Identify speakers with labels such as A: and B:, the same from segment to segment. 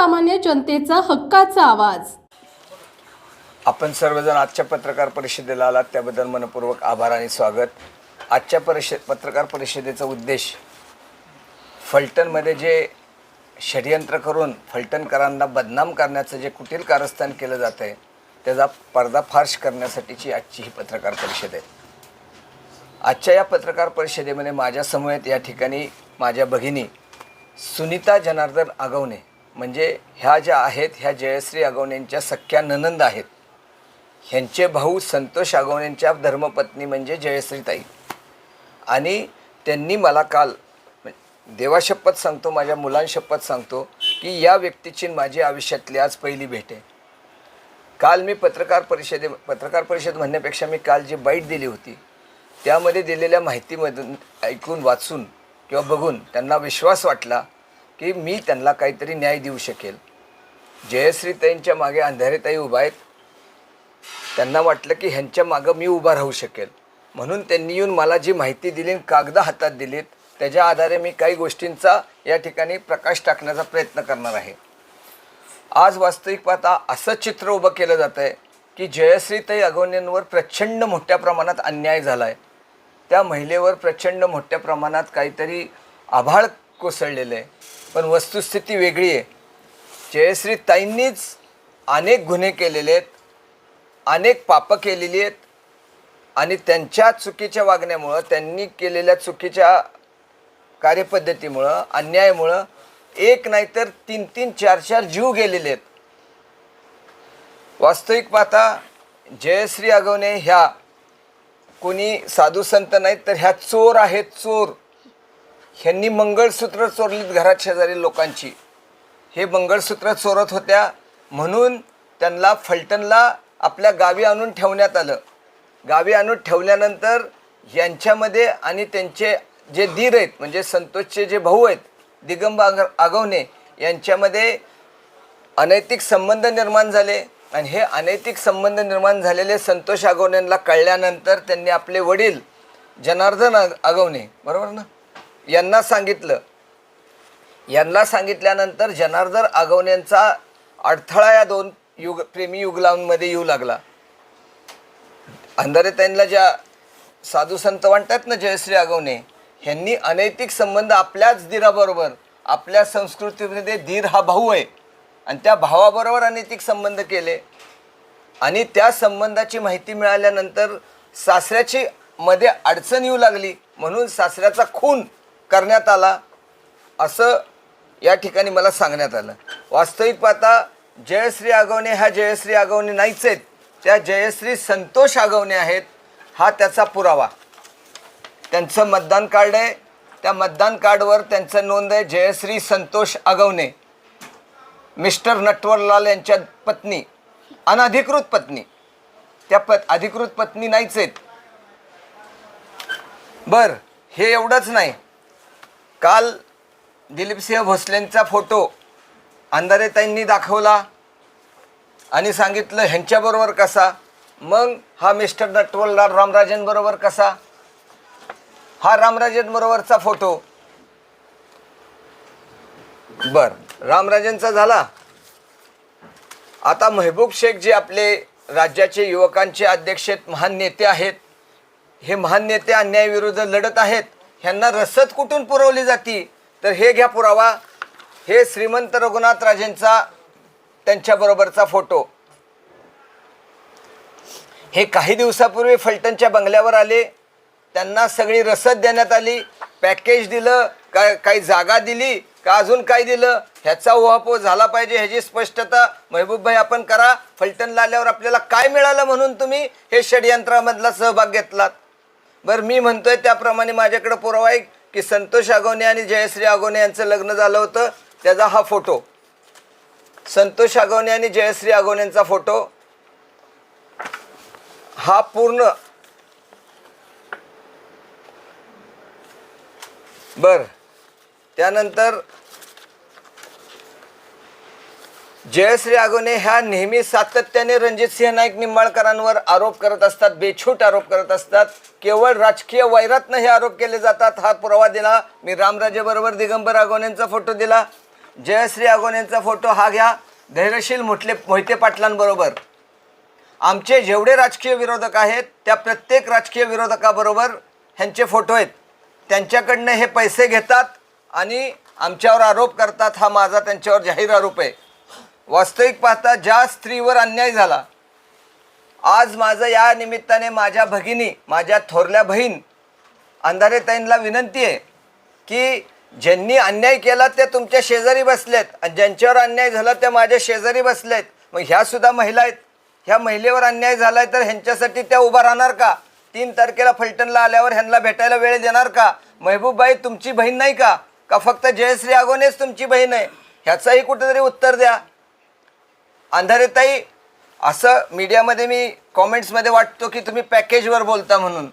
A: सर्वसामान्य जनतेचा हक्काचा आवाज.
B: आपण सर्वजण आजच्या पत्रकार परिषदेला आलात त्याबद्दल मनपूर्वक आभार आणि स्वागत. आजच्या परिषद पत्रकार परिषदेचा उद्देश फलटणमध्ये जे षडयंत्र करून फलटणकरांना बदनाम करण्याचं जे कुटील कारस्थान केलं जातं आहे त्याचा पर्दाफाश करण्यासाठीची आजची ही पत्रकार परिषद आहे. आजच्या या पत्रकार परिषदेमध्ये माझ्यासमवेत या ठिकाणी माझ्या भगिनी सुनीता जनार्दन आगवणे म्हणजे ह्या ज्या आहेत ह्या जयश्री आगवण्यांच्या सख्या ननंद आहेत. ह्यांचे भाऊ संतोष आगवण्यांच्या धर्मपत्नी म्हणजे जयश्रीताई. आणि त्यांनी मला काल देवाशपथ सांगतो माझ्या मुलांशपथ सांगतो की या व्यक्तीची माझी आयुष्यातली आज पहिली भेट आहे. काल मी पत्रकार परिषदे पत्रकार परिषद म्हणण्यापेक्षा मी काल जी बाईट दिली होती त्यामध्ये दिलेल्या माहितीमधून ऐकून वाचून किंवा बघून त्यांना विश्वास वाटला की मी त्यांना काहीतरी न्याय देऊ शकेल. जयश्रीताईंच्या मागे अंधारेताई उभा आहेत. त्यांना वाटलं की ह्यांच्या मागं मी उभा राहू शकेल. म्हणून त्यांनी येऊन मला जी माहिती दिली आणि कागदं हातात दिलीत त्याच्या आधारे मी काही गोष्टींचा या ठिकाणी प्रकाश टाकण्याचा प्रयत्न करणार आहे. आज वास्तविक पाहता असं चित्र उभं केलं जातं आहे की जयश्रीताई अगवण्यांवर प्रचंड मोठ्या प्रमाणात अन्याय झाला आहे त्या महिलेवर प्रचंड मोठ्या प्रमाणात काहीतरी आभाळ कोसळलेलं आहे. पण वस्तुस्थिती वेगळी आहे. जयश्रीताईंनीच अनेक गुन्हे केलेले आहेत अनेक पापं केलेली आहेत आणि त्यांच्या चुकीच्या वागण्यामुळं त्यांनी केलेल्या चुकीच्या कार्यपद्धतीमुळं अन्यायामुळं एक नाहीतर तीन तीन चार चार जीव गेलेले आहेत. वास्तविक पाहता जयश्री आगवणे ह्या कोणी साधू संत नाहीत तर ह्या चोर आहेत चोर. ह्यांनी मंगळसूत्र चोरलीत घरात शेजारी लोकांची. हे मंगळसूत्र चोरत होत्या म्हणून त्यांना फलटणला आपल्या गावी आणून ठेवण्यात आलं. गावी आणून ठेवल्यानंतर यांच्यामध्ये आणि त्यांचे जे धीर आहेत म्हणजे संतोषचे जे भाऊ आहेत दिगंब आग आगवणे यांच्यामध्ये अनैतिक संबंध निर्माण झाले. आणि हे अनैतिक संबंध निर्माण झालेले संतोष आगवण्यांना कळल्यानंतर त्यांनी आपले वडील जनार्दन आग आगवणे. बरोबर ना? यांना सांगितलं. यांना सांगितल्यानंतर जनार्दन आगवण्यांचा अडथळा या दोन युग प्रेमी युगलांमध्ये येऊ लागला. अंधारे त्यांना ज्या साधू संत म्हणतात ना जयश्री आगवणे ह्यांनी अनैतिक संबंध आपल्याच धीराबरोबर आपल्या संस्कृतीमध्ये धीर हा भाऊ आहे. आणि त्या भावाबरोबर अनैतिक संबंध केले. आणि त्या संबंधाची माहिती मिळाल्यानंतर सासऱ्याची मध्ये अडचण येऊ लागली. म्हणून सासऱ्याचा खून करण्यात आला असं या ठिकाणी मला सांगण्यात आलं. वास्तविक पाहता जयश्री आगवणे ह्या जयश्री आगवणे नाहीच आहेत. त्या जयश्री संतोष आगवणे आहेत हा त्याचा पुरावा. त्यांचं मतदान कार्ड आहे. त्या मतदान कार्डवर त्यांचं नोंद आहे जयश्री संतोष आगवणे. मिस्टर नटवरलाल यांच्या पत्नी अनधिकृत पत्नी. त्या पत अधिकृत पत्नी नाहीच आहेत. बर हे एवढंच नाही. काल दिलीपसिंह भोसलेंचा फोटो अंधारेताईंनी दाखवला आणि सांगितलं ह्यांच्याबरोबर कसा? मग हा मिस्टर नटवलदार रामराजेंबरोबर कसा? हा रामराजेंबरोबरचा फोटो. बर रामराजेंचा झाला. आता महबूब शेख जे आपले राज्याचे युवकांचे अध्यक्ष आहेत महान नेते आहेत हे महान नेते अन्यायाविरुद्ध लढत आहेत. ह्यांना रसद कुठून पुरवली जाती? तर हे घ्या पुरावा. हे श्रीमंत रघुनाथ राजेंचा त्यांच्याबरोबरचा फोटो. हे काही दिवसापूर्वी फलटणच्या बंगल्यावर आले. त्यांना सगळी रसद देण्यात आली. पॅकेज दिलं काय काही जागा दिली का अजून काय दिलं? ह्याचा ओहापोह झाला पाहिजे ह्याची स्पष्टता महबूबभाई आपण करा. फलटणला आल्यावर आपल्याला काय मिळालं म्हणून तुम्ही हे षडयंत्रामधला सहभाग घेतलात? बरं मी म्हणतोय त्याप्रमाणे माझ्याकडे पुरावा आहे की संतोष आगोने आणि जयश्री आगोने यांचं लग्न झालं होतं त्याचा हा फोटो. संतोष आगोने आणि जयश्री आगवणेंचा फोटो. हा पूर्ण. बर त्यानंतर जयश्री आगोने ह्या नेहमी सातत्याने रणजितसिंह नाईक निंबाळकरांवर आरोप करत असतात बेछूट आरोप करत असतात. केवळ राजकीय वैरातनं हे आरोप केले जातात हा पुरावा दिला. मी रामराजेबरोबर दिगंबर आगोनेंचा फोटो दिला. जयश्री आगोनेंचा फोटो हा घ्या. धैर्यशील मोठले मोहिते पाटलांबरोबर. आमचे जेवढे राजकीय विरोधक आहेत त्या प्रत्येक राजकीय विरोधकाबरोबर ह्यांचे फोटो आहेत. त्यांच्याकडनं हे पैसे घेतात आणि आमच्यावर आरोप करतात हा माझा त्यांच्यावर जाहीर आरोप आहे. वास्तविक पाहता ज्या स्त्रीवर अन्याय झाला आज माझं या निमित्ताने माझ्या भगिनी माझ्या थोरल्या बहीण अंधारेताईंना विनंती आहे की ज्यांनी अन्याय केला ते तुमच्या शेजारी बसल्यात आणि ज्यांच्यावर अन्याय झाला त्या माझ्या शेजारी बसल्यात मग ह्यासुद्धा महिला आहेत. ह्या महिलेवर अन्याय झाला आहे तर ह्यांच्यासाठी त्या उभा राहणार का? तीन तारखेला फलटणला आल्यावर ह्यांना भेटायला वेळ देणार का? महबूबबाई तुमची बहीण नाही का? का फक्त जयश्री आगोनेच तुमची बहीण आहे? ह्याचंही कुठेतरी उत्तर द्या. अंधारेताई असं मीडियामध्ये मी कॉमेंट्समध्ये वाटतो की तुम्ही पॅकेजवर बोलता म्हणून.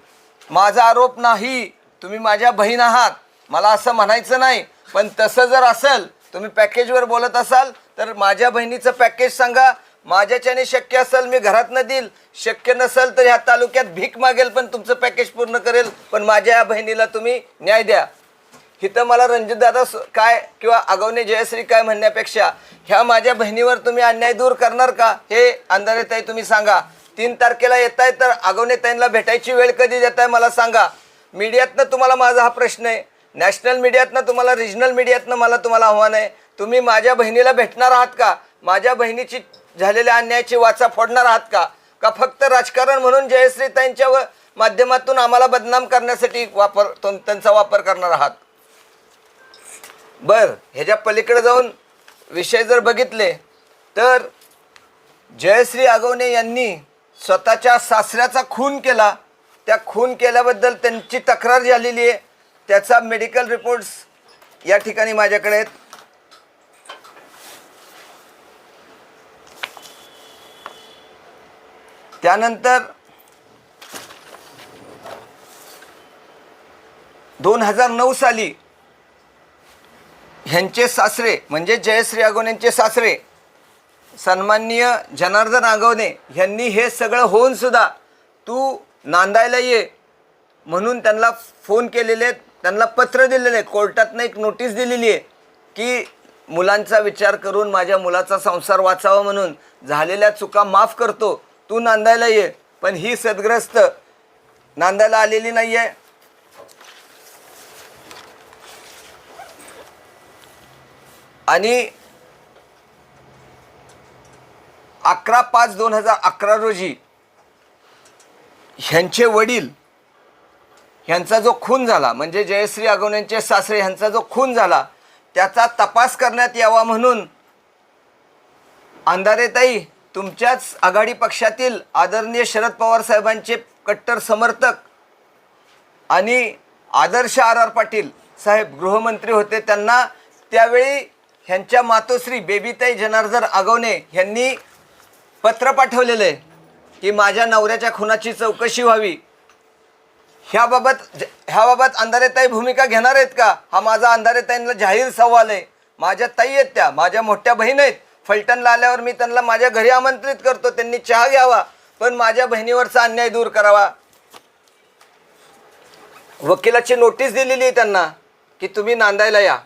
B: माझा आरोप नाही तुम्ही माझ्या बहीण आहात. मला असं म्हणायचं नाही पण तसं जर असेल तुम्ही पॅकेजवर बोलत असाल तर माझ्या बहिणीचं पॅकेज सांगा. माझ्याच्याने शक्य असेल मी घरातनं देईल. शक्य नसेल तर ह्या तालुक्यात भीक मागेल पण तुमचं पॅकेज पूर्ण करेल. पण माझ्या या बहिणीला तुम्ही न्याय द्या. इथं मला रणजितदादा काय किंवा आगवणे जयश्री काय म्हणण्यापेक्षा ह्या माझ्या बहिणीवर तुम्ही अन्याय दूर करणार का? हे अंधारेताई तुम्ही सांगा. तीन तारखेला येत आहे तर आगवणे ताईंना भेटायची वेळ कधी देत आहे मला सांगा. मीडियातनं तुम्हाला माझा हा प्रश्न आहे. नॅशनल मीडियातनं तुम्हाला रिजनल मीडियातनं मला तुम्हाला आव्हान आहे. तुम्ही माझ्या बहिणीला भेटणार आहात का? माझ्या बहिणीची झालेल्या अन्यायाची वाचा फोडणार आहात का? का फक्त राजकारण म्हणून जयश्रीताईंच्या व- माध्यमातून आम्हाला बदनाम करण्यासाठी वापर त्यांचा वापर करणार आहात? बर ह्याच्या पलीकडे जाऊन विषय जर बघितले तर जयश्री आगवणे यांनी स्वतःच्या सासऱ्याचा खून केला. त्या खून केल्याबद्दल त्यांची तक्रार झालेली आहे. त्याचा मेडिकल रिपोर्ट्स या ठिकाणी माझ्याकडे आहेत. त्यानंतर दोन हजार नऊ साली ह्यांचे सासरे म्हणजे जयश्री आगवणेंचे सासरे सन्माननीय जनार्दन आगवणे ह्यांनी हे सगळं होऊन सुद्धा तू नांदायला ये म्हणून त्यांना फोन केलेले आहेत त्यांना पत्र दिलेले आहे कोर्टातनं एक नोटीस दिलेली आहे की मुलांचा विचार करून माझ्या मुलाचा संसार वाचावा म्हणून झालेल्या चुका माफ करतो तू नांदायला ये. पण ही सदग्रस्त नांदायला आलेली नाही आहे आणि अकरा पाच दोन हजार अकरा रोजी ह्यांचे वडील ह्यांचा जो खून झाला म्हणजे जयश्री आगवण्यांचे सासरे ह्यांचा जो खून झाला त्याचा तपास करण्यात यावा म्हणून अंधारेताई तुमच्याच आघाडी पक्षातील आदरणीय शरद पवार साहेबांचे कट्टर समर्थक आणि आदर्श आर आर पाटील साहेब गृहमंत्री होते त्यांना त्यावेळी ह्यांच्या मातोश्री बेबीताई जनार्दन आगवणे यांनी पत्र पाठवलेलं आहे की माझ्या नवऱ्याच्या खुनाची चौकशी व्हावी. ह्याबाबत ह्याबाबत अंधारेताई भूमिका घेणार आहेत का? हा माझा अंधारेताईंना जाहीर सवाल आहे. माझ्या ताई आहेत त्या माझ्या मोठ्या बहीण आहेत. फलटणला आल्यावर मी त्यांना माझ्या घरी आमंत्रित करतो त्यांनी चहा घ्यावा. पण माझ्या बहिणीवरचा अन्याय दूर करावा. वकिलाची नोटीस दिलेली आहे त्यांना की तुम्ही नांदायला या.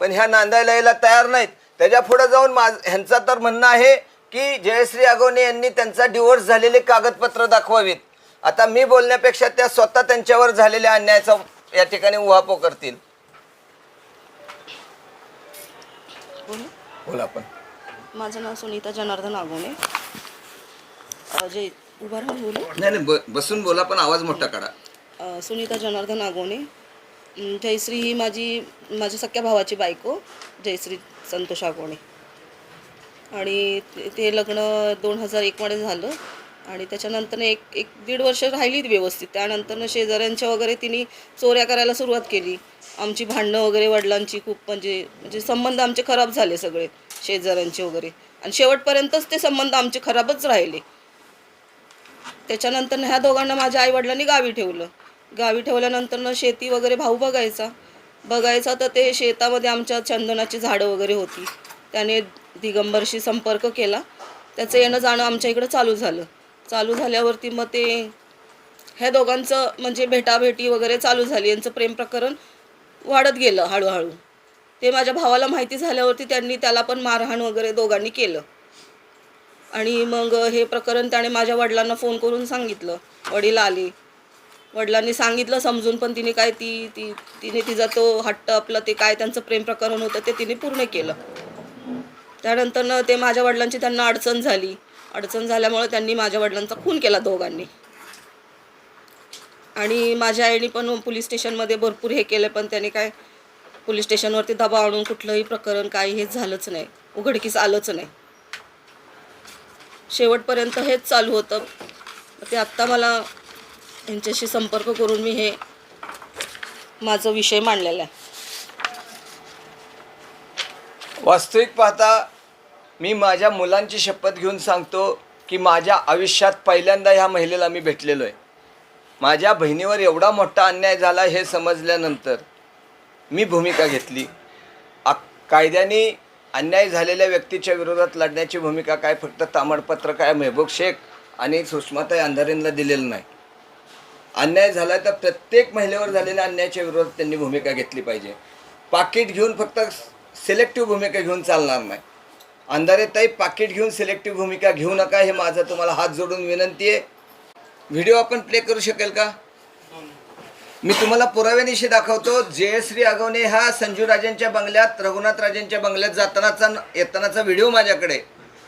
B: पण ह्या नांदायला यायला तयार नाहीत. त्याच्या पुढे जाऊन माझ ह्यांचा तर म्हणणं आहे की जयश्री आगवणे यांनी त्यांचा डिवोर्स झालेले कागदपत्र दाखवावीत. आता मी बोलण्यापेक्षा त्या स्वतः त्यांच्यावर झालेल्या अन्यायाचा या ठिकाणी उहापो करतील. बोला. आपण
C: माझं नाव सुनीता जनार्दन आगोणे अ, जे उभा राहून बोलू?
B: नाही नाही ब- बसून बोला पण आवाज मोठा काढा.
C: अ, सुनीता जनार्दन अम, जयश्री ही माझी माझ्या सख्या भावाची बायको जयश्री संतोष आगोणे. आणि ते- लग्न दोन हजार एकमध्ये झालं. आणि त्याच्यानंतर एक एक दीड वर्ष राहिलीत व्यवस्थित. त्यानंतर शेजाऱ्यांच्या वगैरे तिने चोऱ्या करायला सुरुवात केली. आमची भांडणं वगैरे वडिलांची खूप म्हणजे म्हणजे संबंध आमचे खराब झाले सगळे शेजाऱ्यांचे वगैरे. आणि शेवटपर्यंतच ते संबंध आमचे खराबच राहिले. त्याच्यानंतर ह्या दोघांना माझ्या आईवडिलांनी गावी ठेवलं. गावी ठेवल्यानंतर शेती वगैरे भाऊ बघायचा. बघायचा तर ते शेतामध्ये आमच्या चंदनाची झाडं वगैरे होती. त्याने दिगंबरशी संपर्क केला. त्याचं येणं जाणं आमच्या इकडं चालू झालं. चालू झाल्यावरती मग ते ह्या दोघांचं म्हणजे भेटाभेटी वगैरे चालू झाली. यांचं प्रेम प्रकरण वाढत गेलं हळूहळू. ते माझ्या भावाला माहिती झाल्यावरती त्यांनी त्याला पण मारहाण वगैरे दोघांनी केलं. आणि मग हे प्रकरण त्याने माझ्या वडिलांना फोन करून सांगितलं. वडील आले. वडिलांनी सांगितलं समजून पण तिने काय ती ती तिने तिचा तो हट्ट आपलं ते काय त्यांचं प्रेम प्रकरण होतं ते तिने पूर्ण केलं. त्यानंतर ते माझ्या वडिलांची त्यांना अडचण झाली. अडचण झाल्यामुळे त्यांनी माझ्या वडिलांचा खून केला दोघांनी. आणि माझ्या आईने पण पोलीस स्टेशनमध्ये भरपूर हे केलं पण त्याने काय पोलीस स्टेशनवरती दबाव आणून कुठलंही प्रकरण काही हेच झालंच नाही. उघडकीस आलंच नाही. शेवटपर्यंत हेच चालू होतं. ते आत्ता मला यांच्याशी संपर्क करून मी हे माझा विषय मांडलेला आहे.
B: वास्तविक पाहता मी माझ्या मुलांची शपथ घेऊन सांगतो की माझ्या आयुष्यात पहिल्यांदा ह्या महिलेला मी भेटलेलो आहे. माझ्या बहिणीवर एवढा मोठा अन्याय झाला हे समजल्यानंतर मी भूमिका घेतली. आ कायद्याने अन्याय झालेल्या व्यक्तीच्या विरोधात लढण्याची भूमिका काय फक्त तामडपत्र काय मेहबूब शेख आणि सुषमाताई अंधारेंना दिलेलं नाही. अन्याय झाला तर प्रत्येक महिलेवर झालेल्या अन्यायाच्या विरोधात त्यांनी भूमिका घेतली पाहिजे. पाकिट घेऊन फक्त सिलेक्टिव्ह भूमिका घेऊन चालणार नाही. अंधारे ताई पाकिट घेऊन सिलेक्टिव्ह भूमिका घेऊ नका हे माझं तुम्हाला हात जोडून विनंती आहे. व्हिडिओ आपण प्ले करू शकेल का? मी तुम्हाला पुराव्यानिशी दाखवतो. जयश्री आगवणे हा संजू राजांच्या बंगल्यात रघुनाथ राजांच्या बंगल्यात जातानाचा येतानाचा व्हिडिओ माझ्याकडे.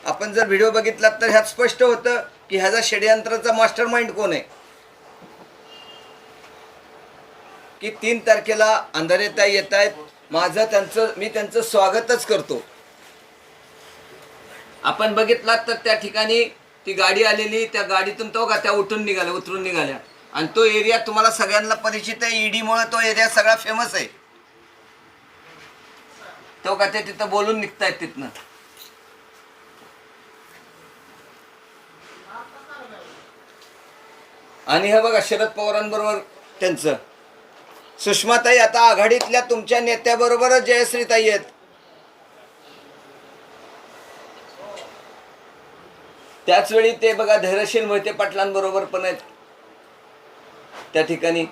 B: आपण जर व्हिडिओ बघितलात तर ह्यात स्पष्ट होतं की ह्याचा षडयंत्राचा मास्टर माइंड कोण आहे? की तीन तारखेला अंधारेता येत आहेत. माझं त्यांचं मी त्यांचं स्वागतच करतो. आपण बघितलात तर त्या ठिकाणी ती गाडी आलेली त्या गाडीतून तो का त्या उठून निघाल्या उतरून निघाल्या. आणि तो एरिया तुम्हाला सगळ्यांना परिचित आहे. ईडीमुळे तो एरिया सगळा फेमस आहे. तो का ते तिथं बोलून निघतायत तिथनं. आणि हे बघा शरद पवारांबरोबर त्यांचं. सुषमाताई आता आघाडीतल्या तुमच्या नेत्याबरोबरच जयश्रीताई आहेत. त्याच वेळी ते बघा धैर्यशील मोहिते पाटलांबरोबर पण आहेत. त्या ठिकाणी.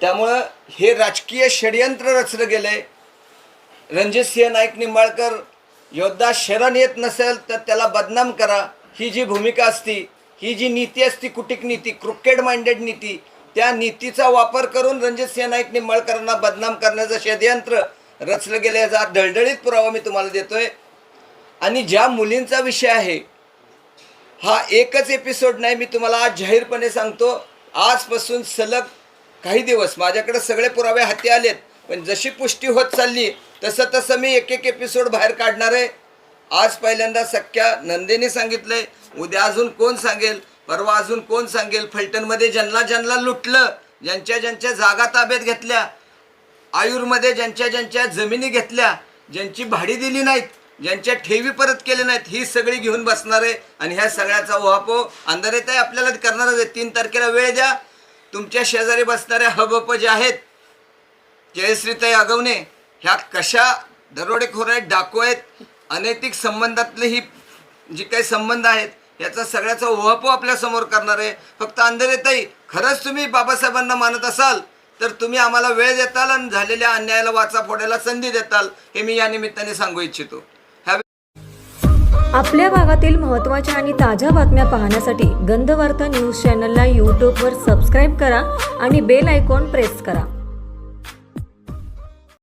B: त्यामुळं हे राजकीय षडयंत्र रचलं गेलंय. रणजित सिंह नाईक निंबाळकर योद्धा शरण येत नसेल तर त्याला बदनाम करा. ही जी भूमिका असती ही जी नीती असती कुटिक नीती क्रुकेड माइंडेड नीती त्या नीतीचा वापर करून रणजित सिंह नाईक निंबाळकरांना बदनाम करण्याचं षडयंत्र रचलं गेलं याचा ढळढळीत पुरावा मी तुम्हाला देतोय. आणि ज्या मुलींचा विषय आहे हा एकच एपिसोड नाही मी तुम्हाला आज जाहीरपणे सांगतो. आजपासून सलग काही दिवस माझ्याकडे सगळे पुरावे हाती आलेत. पण जशी पुष्टी होत चालली तसं तसं मी एक एक एपिसोड बाहेर काढणार आहे. आज पहिल्यांदा सख्या नंदेने आहे उद्या अजून कोण सांगेल? परवा अजून कोण सांगेल? फलटणमध्ये ज्यांना ज्यांना लुटलं ज्यांच्या ज्यांच्या जागा ताब्यात घेतल्या आयुर्मध्ये ज्यांच्या ज्यांच्या जमिनी घेतल्या ज्यांची भाडी दिली नाहीत ज्यांच्या ठेवी परत केले नाहीत ही सगळी घेऊन बसणार आहे. आणि ह्या सगळ्याचा ओहापो अंधारेतही आहे आपल्याला करणारच आहे. तीन तारखेला वेळ द्या. तुमच्या शेजारी बसणाऱ्या हबप जे आहेत जयश्रीताई आगवणे ह्या कशा दरोडेखोर आहेत डाकू आहेत अनैतिक संबंधातले ही जी काही संबंध आहेत याचा सगळ्याचा ओहापो आपल्यासमोर करणार आहे. फक्त अंधेरेताई खरंच तुम्ही बाबासाहेबांना मानत असाल तर तुम्ही आम्हाला वेळ देताल आणि झालेल्या अन्यायाला वाचा फोडायला संधी देताल हे मी या निमित्ताने सांगू इच्छितो.
D: आपल्या भागातील महत्त्वाच्या आणि ताज्या बातम्या पाहण्यासाठी गंधवार्ता न्यूज चॅनलला यूट्यूबवर सबस्क्राईब करा आणि बेल आयकॉन प्रेस करा.